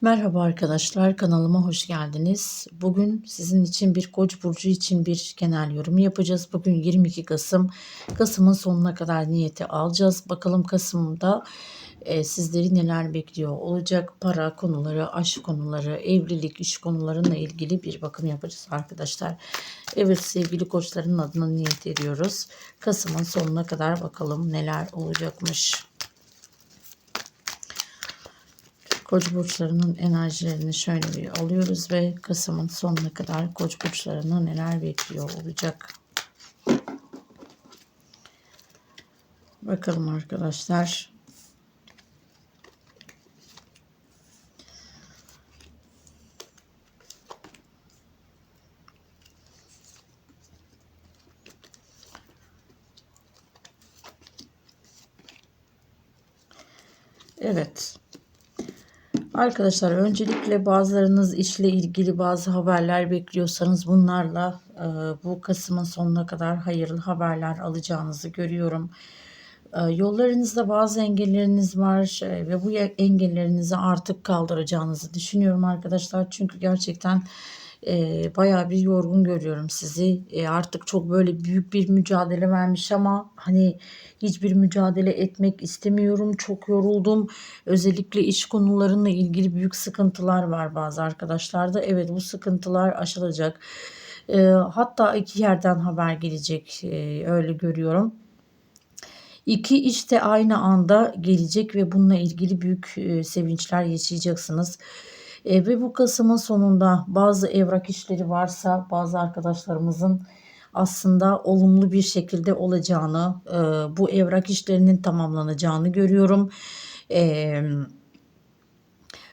Merhaba arkadaşlar, kanalıma hoş geldiniz. Bugün sizin için bir Koç burcu için bir genel yorum yapacağız. Bugün 22 Kasım. Kasım'ın sonuna kadar niyeti alacağız. Bakalım Kasım'da e, sizleri neler bekliyor olacak? Para konuları, aşk konuları, evlilik, iş konularıyla ilgili bir bakım yapacağız arkadaşlar. Evet sevgili koçların adına niyet ediyoruz. Kasım'ın sonuna kadar bakalım neler olacakmış. Koç burçlarının enerjilerini şöyle bir alıyoruz ve Kasım'ın sonuna kadar Koç burçlarını neler bekliyor olacak. Bakalım arkadaşlar. Evet. Arkadaşlar öncelikle bazılarınız işle ilgili bazı haberler bekliyorsanız bunlarla e, bu Kasım'ın sonuna kadar hayırlı haberler alacağınızı görüyorum. E, yollarınızda bazı engelleriniz var e, ve bu engellerinizi artık kaldıracağınızı düşünüyorum arkadaşlar. Çünkü gerçekten e, bayağı bir yorgun görüyorum sizi. E, artık çok böyle büyük bir mücadele vermiş ama hani hiçbir mücadele etmek istemiyorum. Çok yoruldum. Özellikle iş konularıyla ilgili büyük sıkıntılar var bazı arkadaşlarda. Evet bu sıkıntılar aşılacak. E, hatta iki yerden haber gelecek e, öyle görüyorum. İki iş de aynı anda gelecek ve bununla ilgili büyük e, sevinçler yaşayacaksınız. E, ve bu Kasım'ın sonunda bazı evrak işleri varsa bazı arkadaşlarımızın aslında olumlu bir şekilde olacağını, e, bu evrak işlerinin tamamlanacağını görüyorum. Evet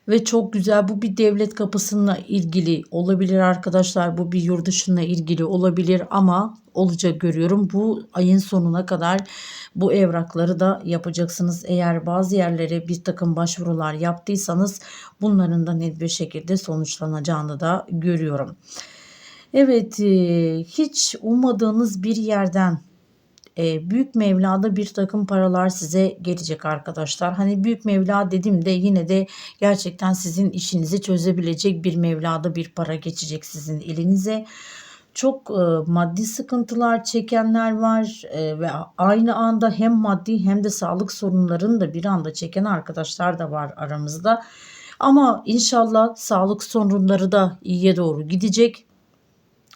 ve çok güzel bu bir devlet kapısına ilgili olabilir arkadaşlar. Bu bir yurt dışına ilgili olabilir ama olacak görüyorum. Bu ayın sonuna kadar bu evrakları da yapacaksınız. Eğer bazı yerlere bir takım başvurular yaptıysanız bunların da net bir şekilde sonuçlanacağını da görüyorum. Evet hiç ummadığınız bir yerden e, büyük Mevla'da bir takım paralar size gelecek arkadaşlar. Hani büyük Mevla dedim de yine de gerçekten sizin işinizi çözebilecek bir Mevla'da bir para geçecek sizin elinize. Çok e, maddi sıkıntılar çekenler var e, ve aynı anda hem maddi hem de sağlık sorunlarını da bir anda çeken arkadaşlar da var aramızda. Ama inşallah sağlık sorunları da iyiye doğru gidecek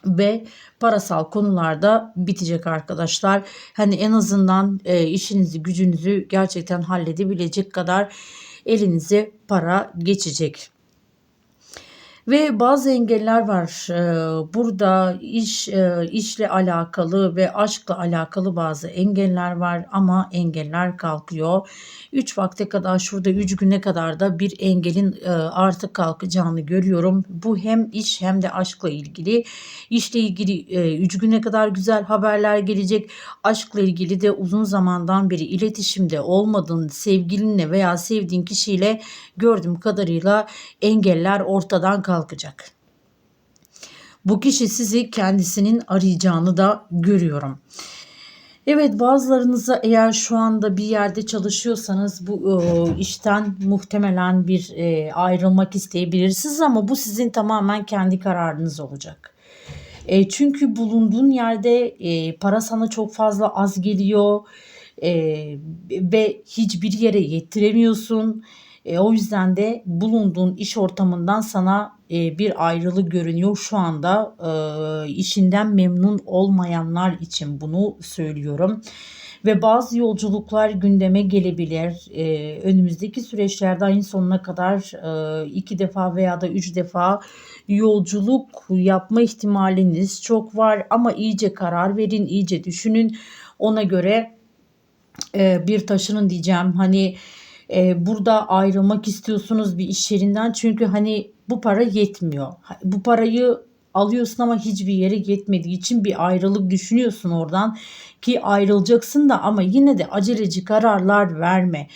ve parasal konularda bitecek arkadaşlar. Hani en azından e, işinizi gücünüzü gerçekten halledebilecek kadar elinize para geçecek. Ve bazı engeller var. Ee, burada iş e, işle alakalı ve aşkla alakalı bazı engeller var ama engeller kalkıyor. 3 vakte kadar şurada 3 güne kadar da bir engelin e, artık kalkacağını görüyorum. Bu hem iş hem de aşkla ilgili. İşle ilgili 3 e, güne kadar güzel haberler gelecek. Aşkla ilgili de uzun zamandan beri iletişimde olmadığın sevgilinle veya sevdiğin kişiyle gördüğüm kadarıyla engeller ortadan kalkacak kalkacak. Bu kişi sizi kendisinin arayacağını da görüyorum. Evet bazılarınıza eğer şu anda bir yerde çalışıyorsanız bu e, işten muhtemelen bir e, ayrılmak isteyebilirsiniz ama bu sizin tamamen kendi kararınız olacak. E, çünkü bulunduğun yerde para sana çok fazla az geliyor ve hiçbir yere yettiremiyorsun. E, o yüzden de bulunduğun iş ortamından sana e, bir ayrılık görünüyor şu anda. E, işinden memnun olmayanlar için bunu söylüyorum. Ve bazı yolculuklar gündeme gelebilir. E, önümüzdeki süreçlerde ayın sonuna kadar e, iki defa veya da üç defa yolculuk yapma ihtimaliniz çok var. Ama iyice karar verin, iyice düşünün. Ona göre e, bir taşının diyeceğim. Hani e, burada ayrılmak istiyorsunuz bir iş yerinden çünkü hani bu para yetmiyor. Bu parayı alıyorsun ama hiçbir yere yetmediği için bir ayrılık düşünüyorsun oradan ki ayrılacaksın da ama yine de aceleci kararlar verme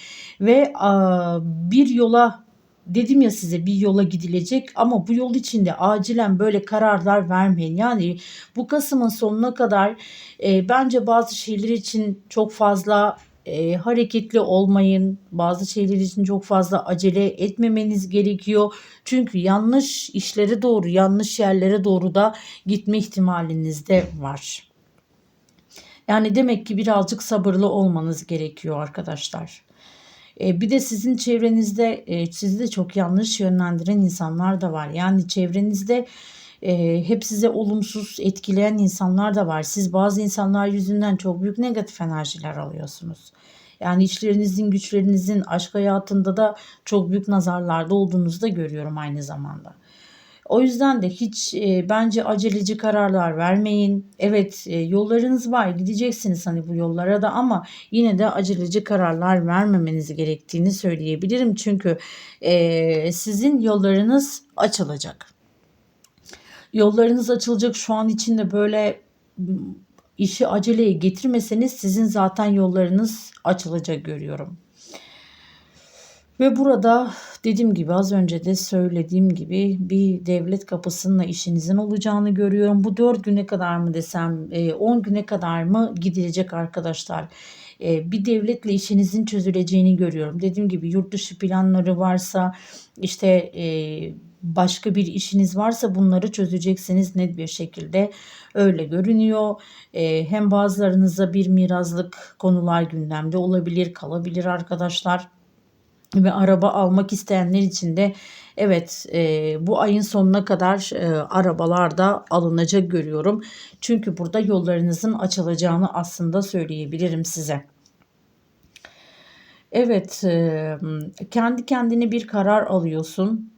ve a, bir yola dedim ya size bir yola gidilecek ama bu yol içinde acilen böyle kararlar vermeyin. Yani bu Kasım'ın sonuna kadar e, bence bazı şeyler için çok fazla e, hareketli olmayın. Bazı şeyler için çok fazla acele etmemeniz gerekiyor. Çünkü yanlış işlere doğru, yanlış yerlere doğru da gitme ihtimaliniz de var. Yani demek ki birazcık sabırlı olmanız gerekiyor arkadaşlar. E, bir de sizin çevrenizde e, sizi de çok yanlış yönlendiren insanlar da var. Yani çevrenizde e, hep size olumsuz etkileyen insanlar da var. Siz bazı insanlar yüzünden çok büyük negatif enerjiler alıyorsunuz. Yani işlerinizin, güçlerinizin, aşk hayatında da çok büyük nazarlarda olduğunuzu da görüyorum aynı zamanda. O yüzden de hiç e, bence aceleci kararlar vermeyin. Evet e, yollarınız var gideceksiniz hani bu yollara da ama yine de aceleci kararlar vermemeniz gerektiğini söyleyebilirim. Çünkü e, sizin yollarınız açılacak. Yollarınız açılacak şu an içinde böyle işi aceleye getirmeseniz sizin zaten yollarınız açılacak görüyorum. Ve burada dediğim gibi az önce de söylediğim gibi bir devlet kapısında işinizin olacağını görüyorum. Bu 4 güne kadar mı desem 10 e, güne kadar mı gidilecek arkadaşlar. E, bir devletle işinizin çözüleceğini görüyorum. Dediğim gibi yurt dışı planları varsa işte e, başka bir işiniz varsa bunları çözeceksiniz net bir şekilde öyle görünüyor. Hem bazılarınıza bir mirazlık konular gündemde olabilir kalabilir arkadaşlar ve araba almak isteyenler için de evet e, bu ayın sonuna kadar e, arabalar alınacak görüyorum. Çünkü burada yollarınızın açılacağını aslında söyleyebilirim size. Evet, kendi kendine bir karar alıyorsun.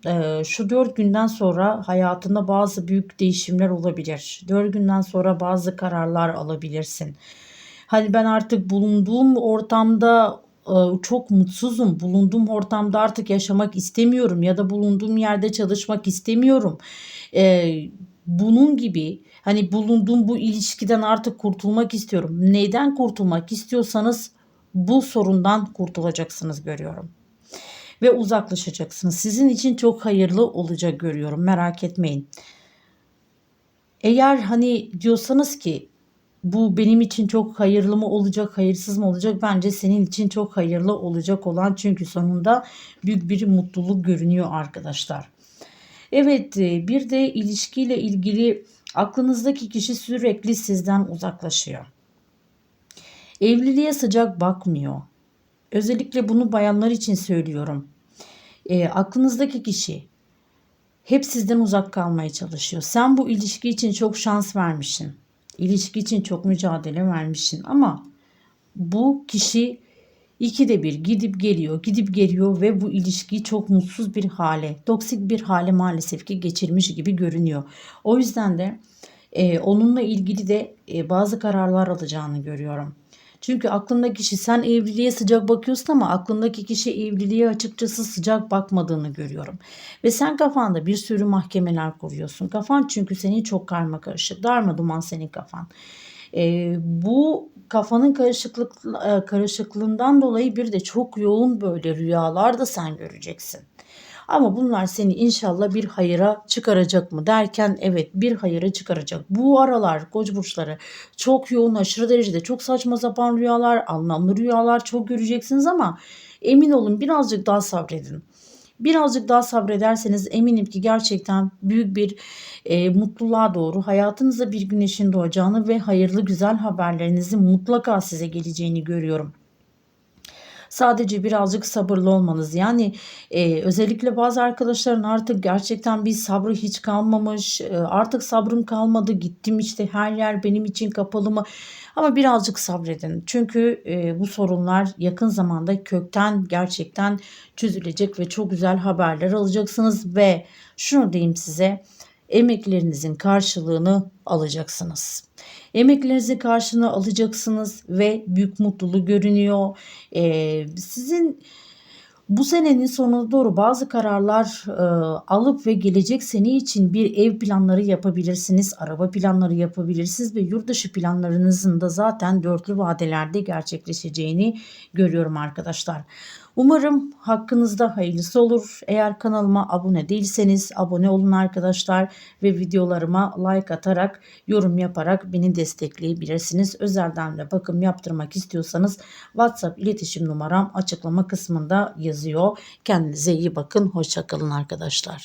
Şu dört günden sonra hayatında bazı büyük değişimler olabilir. Dört günden sonra bazı kararlar alabilirsin. Hani ben artık bulunduğum ortamda çok mutsuzum. Bulunduğum ortamda artık yaşamak istemiyorum ya da bulunduğum yerde çalışmak istemiyorum. bunun gibi hani bulunduğum bu ilişkiden artık kurtulmak istiyorum. Neyden kurtulmak istiyorsanız bu sorundan kurtulacaksınız görüyorum. Ve uzaklaşacaksınız. Sizin için çok hayırlı olacak görüyorum. Merak etmeyin. Eğer hani diyorsanız ki bu benim için çok hayırlı mı olacak, hayırsız mı olacak? Bence senin için çok hayırlı olacak olan çünkü sonunda büyük bir mutluluk görünüyor arkadaşlar. Evet e, bir de ilişkiyle ilgili aklınızdaki kişi sürekli sizden uzaklaşıyor. Evliliğe sıcak bakmıyor. Özellikle bunu bayanlar için söylüyorum. E, aklınızdaki kişi hep sizden uzak kalmaya çalışıyor. Sen bu ilişki için çok şans vermişsin ilişki için çok mücadele vermişsin ama bu kişi ikide bir gidip geliyor, gidip geliyor ve bu ilişkiyi çok mutsuz bir hale, toksik bir hale maalesef ki geçirmiş gibi görünüyor. O yüzden de e, onunla ilgili de e, bazı kararlar alacağını görüyorum. Çünkü aklındaki kişi sen evliliğe sıcak bakıyorsun ama aklındaki kişi evliliğe açıkçası sıcak bakmadığını görüyorum. Ve sen kafanda bir sürü mahkemeler kuruyorsun. Kafan çünkü senin çok karma karışık. Darma duman senin kafan. E, bu kafanın karışıklık e, karışıklığından dolayı bir de çok yoğun böyle rüyalar da sen göreceksin. Ama bunlar seni inşallah bir hayıra çıkaracak mı derken evet bir hayıra çıkaracak. Bu aralar koç burçları çok yoğun aşırı derecede çok saçma sapan rüyalar, anlamlı rüyalar çok göreceksiniz ama emin olun birazcık daha sabredin. Birazcık daha sabrederseniz eminim ki gerçekten büyük bir e, mutluluğa doğru hayatınıza bir güneşin doğacağını ve hayırlı güzel haberlerinizin mutlaka size geleceğini görüyorum. Sadece birazcık sabırlı olmanız. Yani e, özellikle bazı arkadaşların artık gerçekten bir sabrı hiç kalmamış. E, artık sabrım kalmadı. Gittim işte her yer benim için kapalı mı? Ama birazcık sabredin. Çünkü e, bu sorunlar yakın zamanda kökten gerçekten çözülecek ve çok güzel haberler alacaksınız ve şunu diyeyim size emeklerinizin karşılığını alacaksınız. Emeklerinizin karşılığını alacaksınız ve büyük mutluluğu görünüyor. Ee, sizin bu senenin sonuna doğru bazı kararlar e, alıp ve gelecek sene için bir ev planları yapabilirsiniz, araba planları yapabilirsiniz ve yurt dışı planlarınızın da zaten dörtlü vadelerde gerçekleşeceğini görüyorum arkadaşlar. Umarım hakkınızda hayırlısı olur. Eğer kanalıma abone değilseniz abone olun arkadaşlar ve videolarıma like atarak, yorum yaparak beni destekleyebilirsiniz. Özelden de bakım yaptırmak istiyorsanız WhatsApp iletişim numaram açıklama kısmında yazıyor. Kendinize iyi bakın. Hoşçakalın arkadaşlar.